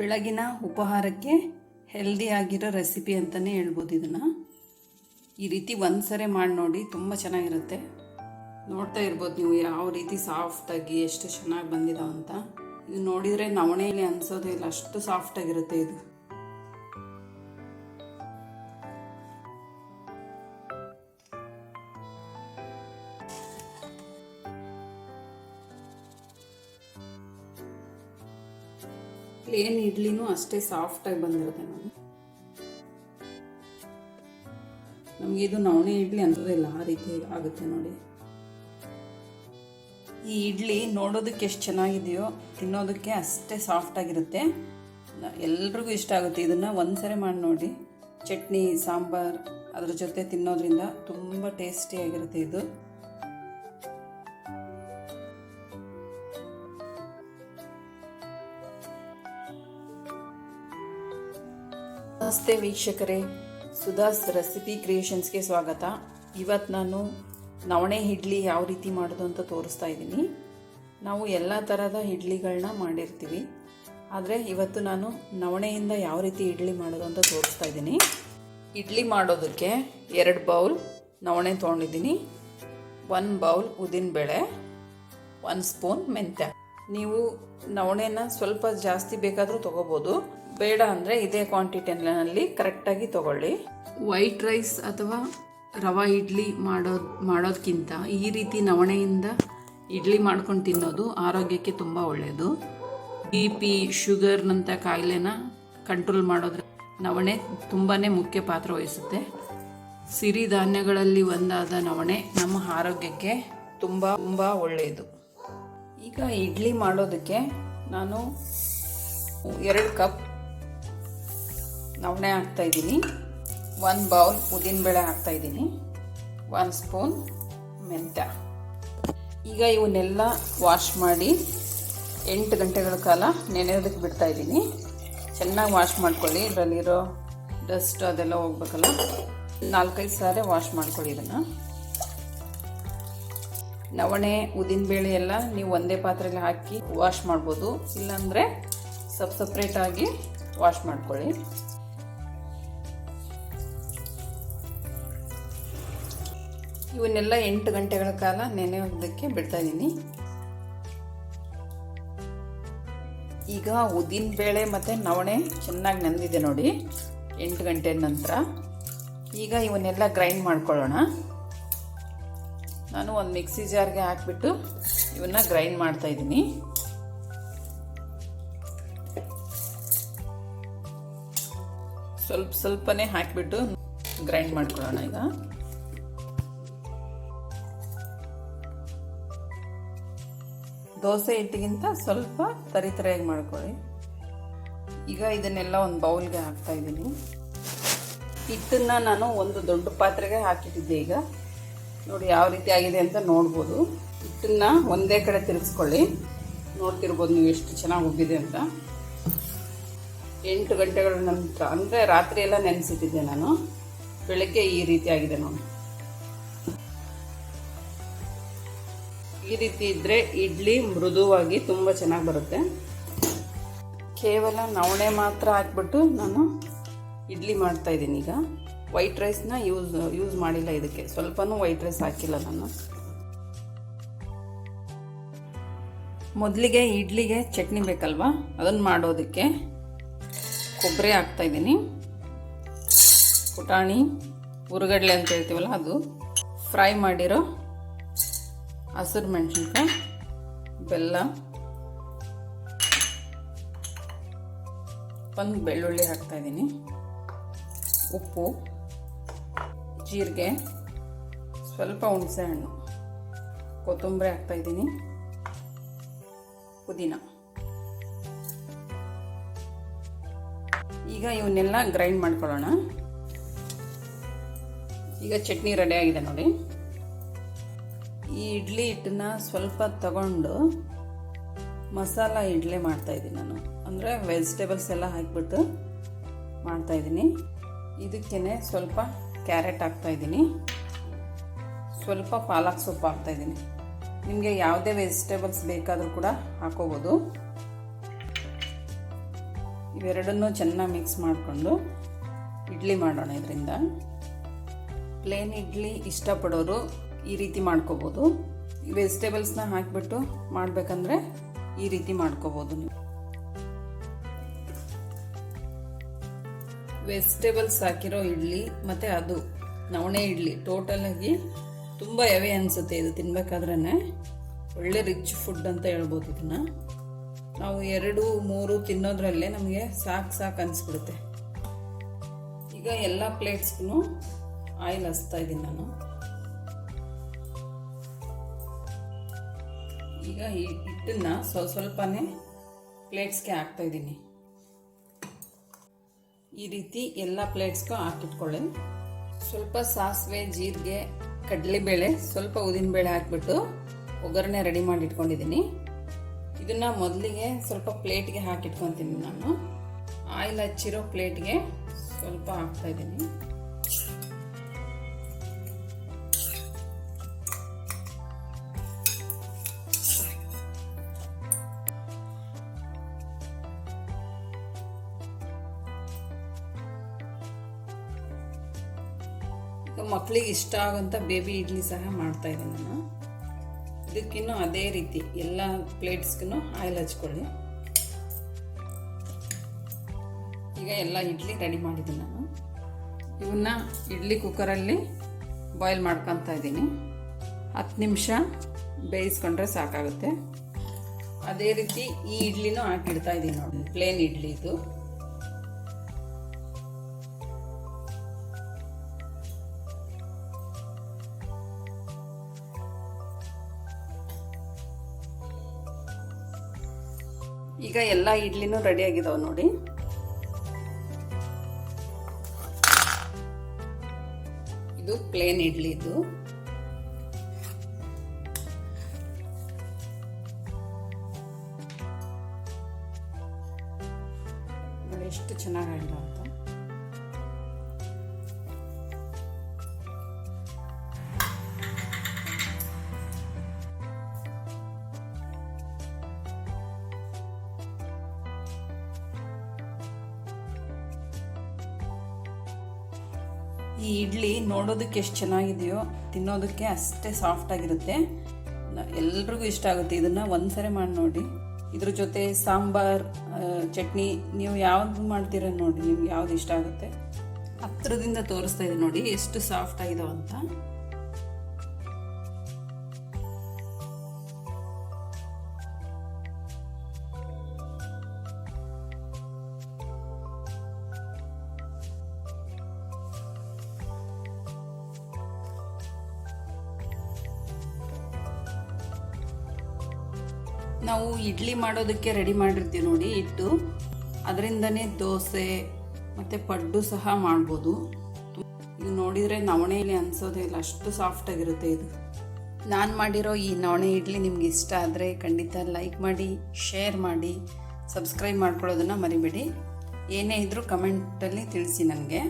ಬೆಳಗಿನ ಉಪಹಾರಕ್ಕೆ ಹೆಲ್ದಿ ಆಗಿರೋ ರೆಸಿಪಿ ಅಂತಲೇ ಹೇಳ್ಬೋದು ಇದನ್ನು. ಈ ರೀತಿ ಒಂದು ಸರಿ ಮಾಡಿ ನೋಡಿ ತುಂಬ ಚೆನ್ನಾಗಿರುತ್ತೆ. ನೋಡ್ತಾ ಇರ್ಬೋದು ನೀವು ಯಾವ ರೀತಿ ಸಾಫ್ಟಾಗಿ ಎಷ್ಟು ಚೆನ್ನಾಗಿ ಬಂದಿದಾವ ಅಂತ. ಇದು ನೋಡಿದರೆ ನವಣೆಯಲ್ಲಿ ಅನಿಸೋದೇ ಇಲ್ಲ, ಅಷ್ಟು ಸಾಫ್ಟಾಗಿರುತ್ತೆ ಇದು. ಪ್ಲೇನ್ ಇಡ್ಲಿನೂ ಅಷ್ಟೇ ಸಾಫ್ಟಾಗಿ ಬಂದಿರುತ್ತೆ ನೋಡಿ. ನಮಗೆ ಇದು ನವಣೆ ಇಡ್ಲಿ ಇಲ್ಲ, ಆ ರೀತಿ ಆಗುತ್ತೆ ನೋಡಿ. ಈ ಇಡ್ಲಿ ನೋಡೋದಕ್ಕೆ ಎಷ್ಟು ಚೆನ್ನಾಗಿದೆಯೋ, ತಿನ್ನೋದಕ್ಕೆ ಅಷ್ಟೇ ಸಾಫ್ಟಾಗಿರುತ್ತೆ ಎಲ್ರಿಗೂ ಇಷ್ಟ ಆಗುತ್ತೆ ಇದನ್ನು. ಒಂದ್ಸರಿ ಮಾಡಿ ನೋಡಿ. ಚಟ್ನಿ, ಸಾಂಬಾರ್, ಅದ್ರ ಜೊತೆ ತಿನ್ನೋದ್ರಿಂದ ತುಂಬ ಟೇಸ್ಟಿಯಾಗಿರುತ್ತೆ ಇದು. ನಮಸ್ತೆ ವೀಕ್ಷಕರೇ. ಸುಧಾಸ್ ರೆಸಿಪಿ ಕ್ರಿಯೇಷನ್ಸ್ಗೆ ಸ್ವಾಗತ. ಇವತ್ತು ನಾನು ನವಣೆ ಇಡ್ಲಿ ಯಾವ ರೀತಿ ಮಾಡೋದು ಅಂತ ತೋರಿಸ್ತಾ ಇದ್ದೀನಿ. ನಾವು ಎಲ್ಲ ಥರದ ಇಡ್ಲಿಗಳನ್ನ ಮಾಡಿರ್ತೀವಿ. ಆದರೆ ಇವತ್ತು ನಾನು ನವಣೆಯಿಂದ ಯಾವ ರೀತಿ ಇಡ್ಲಿ ಮಾಡೋದು ಅಂತ ತೋರಿಸ್ತಾ ಇದ್ದೀನಿ. ಇಡ್ಲಿ ಮಾಡೋದಕ್ಕೆ ಎರಡು ಬೌಲ್ ನವಣೆ ತೊಗೊಂಡಿದ್ದೀನಿ. ಒನ್ ಬೌಲ್ ಉದ್ದಿನಬೇಳೆ ಒಂದು ಸ್ಪೂನ್ ಮೆಂತ್ಯ. ನೀವು ನವಣೆನ ಸ್ವಲ್ಪ ಜಾಸ್ತಿ ಬೇಕಾದರೂ ತೊಗೋಬೋದು. ಬೇಡ ಅಂದರೆ ಇದೇ ಕ್ವಾಂಟಿಟಿನಲ್ಲಿ ಕರೆಕ್ಟಾಗಿ ತಗೊಳ್ಳಿ. ವೈಟ್ ರೈಸ್ ಅಥವಾ ರವಾ ಇಡ್ಲಿ ಮಾಡೋ ಮಾಡೋದಕ್ಕಿಂತ ಈ ರೀತಿ ನವಣೆಯಿಂದ ಇಡ್ಲಿ ಮಾಡ್ಕೊಂಡು ತಿನ್ನೋದು ಆರೋಗ್ಯಕ್ಕೆ ತುಂಬ ಒಳ್ಳೆಯದು ಬಿ ಪಿ ಶುಗರ್ನಂಥ ಕಾಯಿಲೆನ ಕಂಟ್ರೋಲ್ ಮಾಡೋದ್ರ, ನವಣೆ ತುಂಬಾ ಮುಖ್ಯ ಪಾತ್ರ ವಹಿಸುತ್ತೆ. ಸಿರಿಧಾನ್ಯಗಳಲ್ಲಿ ಒಂದಾದ ನವಣೆ ನಮ್ಮ ಆರೋಗ್ಯಕ್ಕೆ ತುಂಬ ತುಂಬ ಒಳ್ಳೆಯದು ಈಗ ಇಡ್ಲಿ ಮಾಡೋದಕ್ಕೆ ನಾನು ಎರಡು ಕಪ್ ನವಣೆ ಹಾಕ್ತಾಯಿದ್ದೀನಿ ಒಂದು ಬೌಲ್ ಉದ್ದಿನಬೇಳೆ ಹಾಕ್ತಾಯಿದ್ದೀನಿ ಒಂದು ಸ್ಪೂನ್ ಮೆಂತ್ಯ. ಈಗ ಇವನ್ನೆಲ್ಲ ವಾಶ್ ಮಾಡಿ ಎಂಟು ಗಂಟೆಗಳ ಕಾಲ ನೆನೆಯೋದಕ್ಕೆ ಬಿಡ್ತಾ ಇದ್ದೀನಿ. ಚೆನ್ನಾಗಿ ವಾಶ್ ಮಾಡ್ಕೊಳ್ಳಿ. ಇದರಲ್ಲಿರೋ ಡಸ್ಟ್ ಅದೆಲ್ಲ ಹೋಗ್ಬೇಕಲ್ಲ. ನಾಲ್ಕೈದು ಸಾರಿ ವಾಶ್ ಮಾಡ್ಕೊಳ್ಳಿ ಇದನ್ನು. ನವಣೆ ಉದ್ದಿನಬೇಳೆ ಎಲ್ಲ ನೀವು ಒಂದೇ ಪಾತ್ರೆಯಲ್ಲಿ ಹಾಕಿ ವಾಶ್ ಮಾಡ್ಬೋದು. ಇಲ್ಲಾಂದರೆ ಸಪ್ ಸಪ್ರೇಟಾಗಿ ವಾಶ್ ಮಾಡ್ಕೊಳ್ಳಿ. ಇವನ್ನೆಲ್ಲ ಎಂಟು ಗಂಟೆಗಳ ಕಾಲ ನೆನೆಯೋದಕ್ಕೆ ಬಿಡ್ತಾ ಇದ್ದೀನಿ ಈಗ ಉದ್ದಿನ ಬೇಳೆ ಮತ್ತು ನವಣೆ ಚೆನ್ನಾಗಿ ನೆಂದಿದೆ ನೋಡಿ. ಎಂಟು ಗಂಟೆ ನಂತರ. ಈಗ ಇವನ್ನೆಲ್ಲ ಗ್ರೈಂಡ್ ಮಾಡ್ಕೊಳ್ಳೋಣ. ನಾನು ಒಂದು ಮಿಕ್ಸಿ ಜಾರ್ಗೆ ಹಾಕಿಬಿಟ್ಟು ಇವನ್ನ ಗ್ರೈಂಡ್ ಮಾಡ್ತಾ ಇದ್ದೀನಿ ಸ್ವಲ್ಪ ಸ್ವಲ್ಪನೇ ಹಾಕಿಬಿಟ್ಟು ಗ್ರೈಂಡ್ ಮಾಡ್ಕೊಳ್ಳೋಣ ಈಗ. ದೋಸೆ ಹಿಟ್ಟಿಗಿಂತ ಸ್ವಲ್ಪ ತರಿ ತರಿಯಾಗಿ ಮಾಡ್ಕೊಳ್ಳಿ. ಈಗ ಇದನ್ನೆಲ್ಲ ಒಂದು ಬೌಲ್ಗೆ ಹಾಕ್ತಾ ಇದ್ದೀನಿ. ಹಿಟ್ಟನ್ನು ನಾನು ಒಂದು ದೊಡ್ಡ ಪಾತ್ರೆಗೆ ಹಾಕಿಟ್ಟಿದ್ದೆ ಈಗ. ನೋಡಿ ಯಾವ ರೀತಿ ಆಗಿದೆ ಅಂತ ನೋಡ್ಬೋದು. ಹಿಟ್ಟನ್ನು ಒಂದೇ ಕಡೆ ತಿರುಗಿಸ್ಕೊಳ್ಳಿ. ನೋಡ್ತಿರ್ಬೋದು ನೀವು ಎಷ್ಟು ಚೆನ್ನಾಗಿ ಉಬ್ಬಿದೆ ಅಂತ. ಎಂಟು ಗಂಟೆಗಳ ನಂತರ, ಅಂದರೆ ರಾತ್ರಿ ಎಲ್ಲ ನೆನೆಸಿಟ್ಟಿದ್ದೆ ನಾನು. ಬೆಳಗ್ಗೆ ಈ ರೀತಿ ಆಗಿದೆ ನೋಡಿ. ಈ ರೀತಿ ಇದ್ದರೆ ಇಡ್ಲಿ ಮೃದುವಾಗಿ ತುಂಬ ಚೆನ್ನಾಗಿ ಬರುತ್ತೆ. ಕೇವಲ ನವಣೆ ಮಾತ್ರ ಹಾಕ್ಬಿಟ್ಟು ನಾನು ಇಡ್ಲಿ ಮಾಡ್ತಾ ಇದ್ದೀನಿ ಈಗ. ವೈಟ್ ರೈಸ್ನ ಯೂಸ್ ಯೂಸ್ ಮಾಡಿಲ್ಲ ಇದಕ್ಕೆ. ಸ್ವಲ್ಪನೂ ವೈಟ್ ರೈಸ್ ಹಾಕಿಲ್ಲ ನಾನು. ಮೊದಲಿಗೆ ಇಡ್ಲಿಗೆ ಚಟ್ನಿ ಬೇಕಲ್ವಾ? ಅದನ್ನು ಮಾಡೋದಕ್ಕೆ ಕೊಬ್ಬರಿ ಹಾಕ್ತಾಯಿದ್ದೀನಿ ಪುಟಾಣಿ, ಉರುಗಡ್ಲೆ ಅಂತ ಹೇಳ್ತೀವಲ್ಲ ಅದು. ಫ್ರೈ ಮಾಡಿರೋ ಹಸಿರು ಮೆಣಸಿನ್ಕಾಯಿ, ಬೆಲ್ಲ, ಒಂದು ಬೆಳ್ಳುಳ್ಳಿ ಹಾಕ್ತಾಯಿದ್ದೀನಿ ಉಪ್ಪು, ಜೀರಿಗೆ, ಸ್ವಲ್ಪ ಹುಣಸೆ ಹಣ್ಣು, ಕೊತ್ತಂಬರಿ ಹಾಕ್ತಾಯಿದ್ದೀನಿ ಪುದೀನ. ಈಗ ಇವನ್ನೆಲ್ಲ ಗ್ರೈಂಡ್ ಮಾಡ್ಕೊಳ್ಳೋಣ. ಈಗ ಚಟ್ನಿ ರೆಡಿ ಆಗಿದೆ ನೋಡಿ. ಈ ಇಡ್ಲಿ ಹಿಟ್ಟನ್ನ ಸ್ವಲ್ಪ ತಗೊಂಡು ಮಸಾಲ ಇಡ್ಲಿ ಮಾಡ್ತಾಯಿದ್ದೀನಿ ನಾನು. ಅಂದರೆ ವೆಜಿಟೇಬಲ್ಸ್ ಎಲ್ಲ ಹಾಕಿಬಿಟ್ಟು ಮಾಡ್ತಾಯಿದ್ದೀನಿ ಇದಕ್ಕೇ ಸ್ವಲ್ಪ ಕ್ಯಾರೆಟ್ ಹಾಕ್ತಾ ಇದ್ದೀನಿ. ಸ್ವಲ್ಪ ಪಾಲಕ್ ಸೊಪ್ಪು ಹಾಕ್ತಾ ಇದ್ದೀನಿ. ನಿಮಗೆ ಯಾವುದೇ ವೆಜಿಟೇಬಲ್ಸ್ ಬೇಕಾದರೂ ಕೂಡ ಹಾಕೋಬೋದು. ಇವೆರಡನ್ನೂ ಚೆನ್ನಾಗಿ ಮಿಕ್ಸ್ ಮಾಡಿಕೊಂಡು ಇಡ್ಲಿ ಮಾಡೋಣ ಇದರಿಂದ. ಪ್ಲೇನ್ ಇಡ್ಲಿ ಇಷ್ಟಪಡೋರು ಈ ರೀತಿ ಮಾಡ್ಕೋಬೋದು. ವೆಜಿಟೇಬಲ್ಸ್ನ ಹಾಕಿಬಿಟ್ಟು ಮಾಡಬೇಕಂದ್ರೆ ಈ ರೀತಿ ಮಾಡ್ಕೋಬೋದು ನೀವು. ವೆಜಿಟೇಬಲ್ಸ್ ಹಾಕಿರೋ ಇಡ್ಲಿ ಮತ್ತು ಅದು, ನವಣೆ ಇಡ್ಲಿ. ಟೋಟಲಾಗಿ ತುಂಬ ಎವೆ ಅನಿಸುತ್ತೆ ಇದು ತಿನ್ಬೇಕಾದ್ರೇ ಒಳ್ಳೆ ರಿಚ್ ಫುಡ್ ಅಂತ ಹೇಳ್ಬೋದು ಇದನ್ನ. ನಾವು ಎರಡು, ಮೂರು ತಿನ್ನೋದ್ರಲ್ಲೇ ನಮಗೆ ಸಾಕು ಸಾಕು ಅನಿಸ್ಬಿಡುತ್ತೆ. ಈಗ ಎಲ್ಲ ಪ್ಲೇಟ್ಸ್ಗೂ ಆಯಿಲ್ ಹಚ್ತಾ ಇದ್ದೀನಿ ನಾನು. ಈಗ ಈ ಹಿಟ್ಟನ್ನು ಸ್ವಲ್ಪ ಸ್ವಲ್ಪನೇ ಪ್ಲೇಟ್ಸ್ಗೆ ಹಾಕ್ತಾ ಇದ್ದೀನಿ. ಈ ರೀತಿ ಎಲ್ಲ ಪ್ಲೇಟ್ಸ್ಗೂ ಹಾಕಿಟ್ಕೊಳ್ಳಿ. ಸ್ವಲ್ಪ ಸಾಸಿವೆ, ಜೀರಿಗೆ, ಕಡಲೆಬೇಳೆ, ಸ್ವಲ್ಪ ಉದ್ದಿನಬೇಳೆ ಹಾಕಿಬಿಟ್ಟು ಒಗ್ಗರಣೆ ರೆಡಿ ಮಾಡಿ ಇಟ್ಕೊಂಡಿದ್ದೀನಿ. ಇದನ್ನು ಮೊದಲಿಗೆ ಸ್ವಲ್ಪ ಪ್ಲೇಟ್ಗೆ ಹಾಕಿಟ್ಕೊತೀನಿ ನಾನು. ಆಯಿಲ್ ಹಚ್ಚಿರೋ ಪ್ಲೇಟ್ಗೆ ಸ್ವಲ್ಪ ಹಾಕ್ತಾ ಮಕ್ಕಳಿಗೆ ಇಷ್ಟ ಆಗೋಂಥ ಬೇಬಿ ಇಡ್ಲಿ ಸಹ ಮಾಡ್ತಾ ಇದ್ದೀನಿ ನಾನು. ಇದಕ್ಕಿನ್ನೂ ಅದೇ ರೀತಿ ಎಲ್ಲ ಪ್ಲೇಟ್ಸ್ಗೂ ಆಯಿಲ್ ಹಚ್ಕೊಳ್ಳಿ. ಈಗ ಎಲ್ಲ ಇಡ್ಲಿ ರೆಡಿ ಮಾಡಿದ್ದೀನಿ ನಾನು. ಇವನ್ನ ಇಡ್ಲಿ ಕುಕ್ಕರಲ್ಲಿ ಬಾಯ್ಲ್ ಮಾಡ್ಕೊತಾ ಇದ್ದೀನಿ. ಹತ್ತು ನಿಮಿಷ ಬೇಯಿಸ್ಕೊಂಡ್ರೆ ಸಾಕಾಗುತ್ತೆ. ಅದೇ ರೀತಿ ಈ ಇಡ್ಲಿನೂ ಹಾಕಿಡ್ತಾ ಇದ್ದೀನಿ ನೋಡಿ, ಪ್ಲೇನ್ ಇಡ್ಲಿ ಇದು. ಈಗ ಎಲ್ಲ ಇಡ್ಲಿನೂ ರೆಡಿ ಆಗಿದಾವ ನೋಡಿ. ಇದು ಪ್ಲೇನ್ ಇಡ್ಲಿ ಇದು. ಈ ಇಡ್ಲಿ ನೋಡೋದಕ್ಕೆ ಎಷ್ಟು ಚೆನ್ನಾಗಿದೆಯೋ, ತಿನ್ನೋದಕ್ಕೆ ಅಷ್ಟೇ ಸಾಫ್ಟ್ ಆಗಿರುತ್ತೆ. ಎಲ್ರಿಗೂ ಇಷ್ಟ ಆಗುತ್ತೆ ಇದನ್ನು ಒಂದ್ಸರಿ ಮಾಡಿ ನೋಡಿ. ಇದ್ರ ಜೊತೆ ಸಾಂಬಾರ್ ಚಟ್ನಿ, ನೀವು ಯಾವ್ದು ಮಾಡ್ತೀರ ನೋಡಿ, ನಿಮ್ಗೆ ಯಾವ್ದು ಇಷ್ಟ ಆಗುತ್ತೆ. ಹತ್ರದಿಂದ ತೋರಿಸ್ತಾ ಇದೆ ನೋಡಿ, ಎಷ್ಟು ಸಾಫ್ಟ್ ಆಗಿದಾವ ಅಂತ. ನಾವು ಇಡ್ಲಿ ಮಾಡೋದಕ್ಕೆ ರೆಡಿ ಮಾಡಿರ್ತೀವಿ ನೋಡಿ, ಹಿಟ್ಟು. ಅದರಿಂದನೇ ದೋಸೆ ಮತ್ತು ಪಡ್ಡು ಸಹ ಮಾಡ್ಬೋದು. ಇದು ನೋಡಿದರೆ ನವಣೆಯಲ್ಲಿ ಅನಿಸೋದೇ ಇಲ್ಲ, ಅಷ್ಟು ಸಾಫ್ಟಾಗಿರುತ್ತೆ ಇದು. ನಾನು ಮಾಡಿರೋ ಈ ನವಣೆ ಇಡ್ಲಿ ನಿಮ್ಗೆ ಇಷ್ಟ ಆದರೆ ಖಂಡಿತ ಲೈಕ್ ಮಾಡಿ ಶೇರ್ ಮಾಡಿ ಸಬ್ಸ್ಕ್ರೈಬ್ ಮಾಡ್ಕೊಳ್ಳೋದನ್ನು ಮರಿಬೇಡಿ. ಏನೇ ಇದ್ದರೂ ಕಮೆಂಟಲ್ಲಿ ತಿಳಿಸಿ ನನಗೆ.